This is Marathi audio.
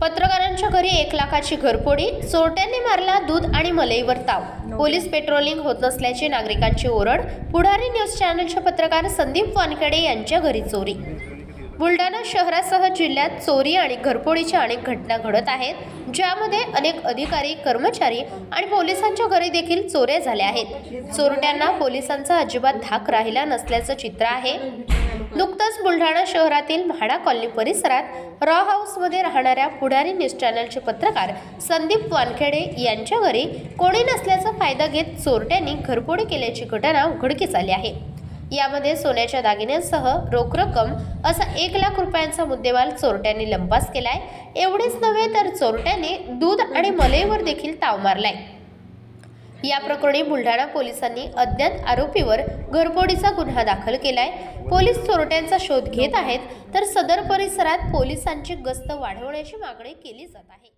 पत्रकारांच्या घरी एक लाखाची घरफोडी चोरट्यांनी मारला दूध आणि मलईवर ताव. पोलीस पेट्रोलिंग होत नसल्याची नागरिकांची ओरड पुढारी न्यूज चॅनलचे पत्रकार संदीप वानखेडे यांच्या घरी चोरी. बुलढाणा शहरासह जिल्ह्यात चोरी आणि घरफोडीच्या अनेक घटना घडत आहेत ज्यामध्ये अनेक अधिकारी कर्मचारी आणि पोलिसांच्या घरी देखील चोऱ्या झाल्या आहेत. चोरट्यांना पोलिसांचा अजिबात धाक राहिला नसल्याचं चित्र आहे. नुकतंच बुलढाणा शहरातील म्हाडा कॉलनी परिसरात रॉ हाऊसमध्ये राहणाऱ्या पुढारी न्यूज चॅनलचे पत्रकार संदीप वानखेडे यांच्या घरी कोणी नसल्याचा फायदा घेत चोरट्यांनी घरफोडी केल्याची घटना उघडकीस आली आहे. यामध्ये सोन्याच्या दागिन्यांसह रोख रक्कम असा एक लाख रुपयांचा मुद्देमाल चोरट्यांनी लंपास केलाय. एवढेच नव्हे तर चोरट्यांनी दूध आणि मलईवर देखील ताव मारलाय. या प्रकरणी बुलढाणा पोलिसांनी अज्ञात आरोपीवर घरफोडीचा गुन्हा दाखल केलाय. पोलीस चोरट्यांचा शोध घेत आहेत तर सदर परिसरात पोलिसांची गस्त वाढवण्याची मागणी केली जात आहे.